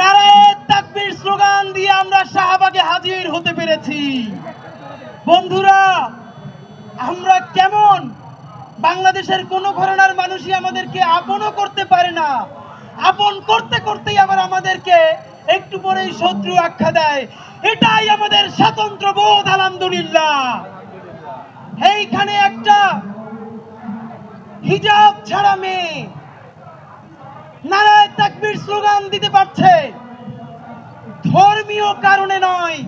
নারায়ে তাকবীর স্লোগান দিয়ে আমরা শাহবাগে হাজির হতে পেরেছি। বন্ধুরা, আমরা কেমন? বাংলাদেশের কোন ঘরানার মানুষই আমাদেরকে আপনও করতে পারে না। আপন করতে করতেই আবার আমাদেরকে একটু পরেই শত্রু আখ্যা দেয়। এটাই আমাদের স্বাতন্ত্র বোধ, আলহামদুলিল্লাহ। এইখানে একটা হিজাব ছাড়া মেয়ে তাকবীর স্লোগান দিতে পারছে। ধর্মীয় কারণে নয়,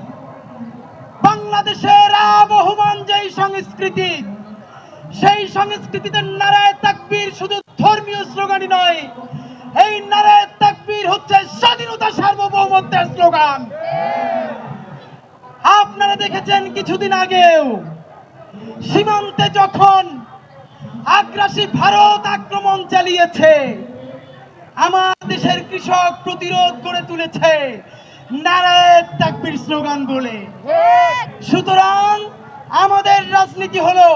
বাংলাদেশের আবহমান যেই সংস্কৃতি, সেই সংস্কৃতিতে নারায় তাকবীর শুধু ধর্মীয় স্লোগানই নয়, এই নারায় তাকবীর হচ্ছে স্বাধীনতা সার্বভৌমত্বের স্লোগান। আপনারা দেখেছেন কিছুদিন আগেও সীমান্তে যখন আগ্রাসী ভারত আক্রমণ চালিয়েছে দেশের কৃষক প্রতিরোধ করে তুলেছে। নারায়ণ তাকবীর স্লোগান বলে। সুতরাং আমাদের রাজনীতি হলো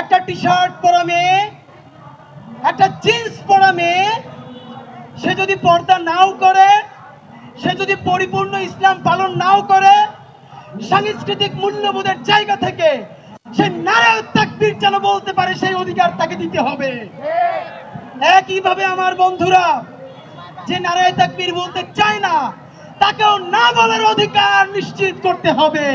একটা টি শার্ট পরা মেয়ে একটা জিন্স পরা মেয়ে। সে যদি পর্দা নাও করে সে যদি পরিপূর্ণ ইসলাম পালন নাও করে সাংস্কৃতিক মূল্যবোধের জায়গা থেকে সে নারায়ণ তাকবীর যেন বলতে পারে সেই অধিকার তাকে দিতে হবে। একইভাবে আমার বন্ধুরা যে নারায় তাকবীর বলতে চায় না তাকেও না বলার অধিকার নিশ্চিত করতে হবে।